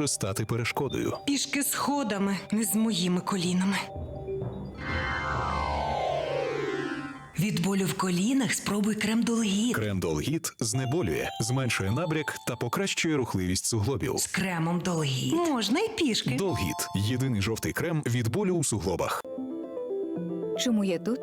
може стати перешкодою. Пішки сходами, не з моїми колінами. Від болю в колінах спробуй крем Долгіт. Крем Долгіт знеболює, зменшує набряк та покращує рухливість суглобів. З кремом Долгіт. Можна й пішки. Долгіт єдиний жовтий крем від болю у суглобах. Чому я тут?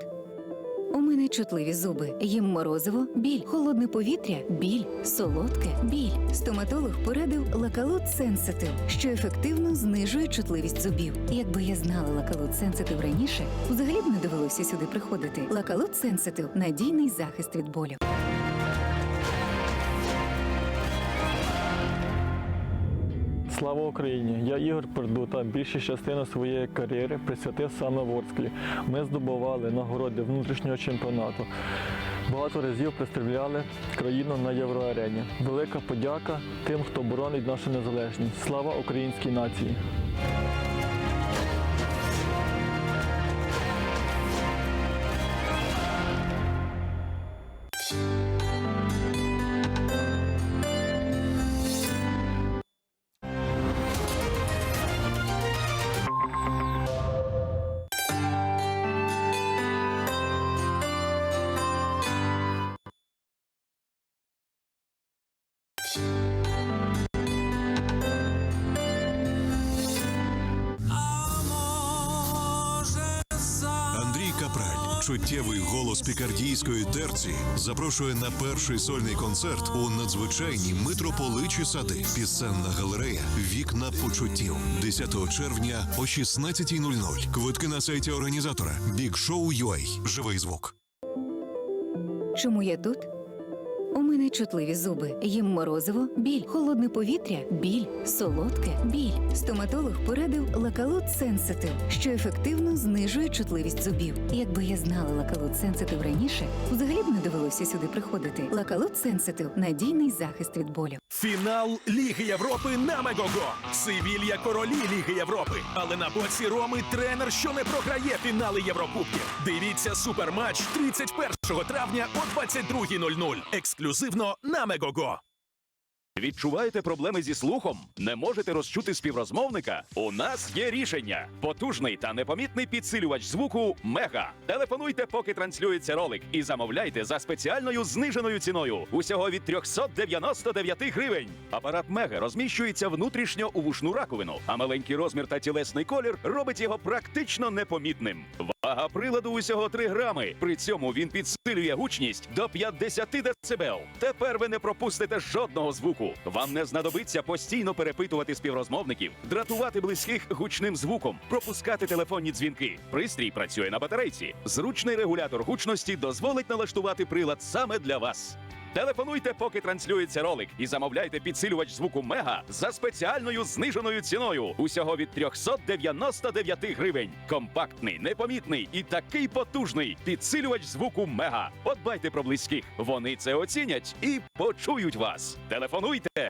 У мене чутливі зуби. Їм морозиво, біль, холодне повітря, біль, солодке, біль. Стоматолог порадив лакалут сенситив, що ефективно знижує чутливість зубів. Якби я знала лакалут сенситив раніше, взагалі б не довелося сюди приходити. Лакалут сенситив надійний захист від болю. Слава Україні! Я Ігор Пердута. Більшу частину своєї кар'єри присвятив саме Ворсклі. Ми здобували нагороди внутрішнього чемпіонату. Багато разів представляли країну на євроарені. Велика подяка тим, хто боронить нашу незалежність. Слава українській нації! Капраль, чуттєвий голос пікардійської терці, запрошує на перший сольний концерт у надзвичайній митрополичі сади. Пісенна галерея Вікна почуттів 10 червня о 16.00. Квитки на сайті організатора Бікшоу Живий звук. Чому я тут? У мене чутливі зуби. Їм морозиво, біль, холодне повітря, біль, солодке, біль. Стоматолог порадив лакалут сенситив, що ефективно знижує чутливість зубів. Якби я знала лакалут сенситив раніше, взагалі б не довелося сюди приходити. Лакалут сенситив надійний захист від болю. Фінал Ліги Європи на Мегого. Севілья королі Ліги Європи. Але на боці Роми тренер, що не програє фінали Єврокубків. Дивіться суперматч 31 травня о 22.00. Ексклюзивно на Мегого. Відчуваєте проблеми зі слухом? Не можете розчути співрозмовника? У нас є рішення: потужний та непомітний підсилювач звуку Мега. Телефонуйте, поки транслюється ролик, і замовляйте за спеціальною зниженою ціною. Усього від 399 гривень. Апарат Мега розміщується внутрішньо у вушну раковину, а маленький розмір та тілесний колір робить його практично непомітним. Вага приладу усього 3 грами. При цьому він підсилює гучність до 50 дБ. Тепер ви не пропустите жодного звуку. Вам не знадобиться постійно перепитувати співрозмовників, дратувати близьких гучним звуком, пропускати телефонні дзвінки. Пристрій працює на батарейці. Зручний регулятор гучності дозволить налаштувати прилад саме для вас. Телефонуйте, поки транслюється ролик, і замовляйте підсилювач звуку Мега за спеціальною зниженою ціною. Усього від 399 гривень. Компактний, непомітний і такий потужний підсилювач звуку Мега. Подбайте про близьких. Вони це оцінять і почують вас. Телефонуйте.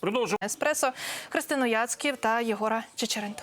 Продовжуємо. Еспресо Христину Яцьків та Єгора Чечеренто.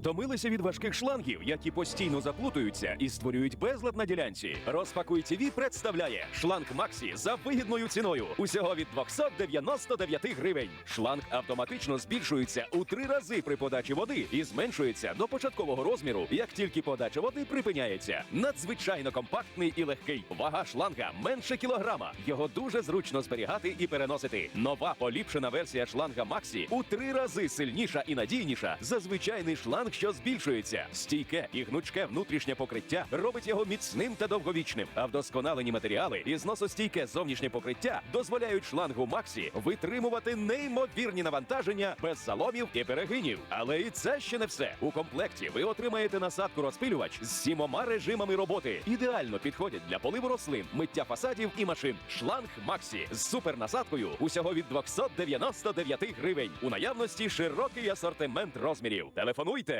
Втомилися від важких шлангів, які постійно заплутуються і створюють безлад на ділянці. Розпакуй ТВ представляє шланг Максі за вигідною ціною. Усього від 299 гривень. Шланг автоматично збільшується у три рази при подачі води і зменшується до початкового розміру, як тільки подача води припиняється. Надзвичайно компактний і легкий. Вага шланга менше кілограма. Його дуже зручно зберігати і переносити. Нова поліпшена версія шланга Максі у три рази сильніша і надійніша за звичайний шланг, що збільшується. Стійке і гнучке внутрішнє покриття робить його міцним та довговічним. А вдосконалені матеріали і зносостійке зовнішнє покриття дозволяють шлангу Максі витримувати неймовірні навантаження без заломів і перегинів. Але і це ще не все. У комплекті ви отримаєте насадку розпилювач з сімома режимами роботи. Ідеально підходять для поливу рослин, миття фасадів і машин. Шланг Максі з супернасадкою усього від 299 гривень. У наявності широкий асортимент розмірів. Телефонуйте.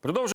Продовжуємо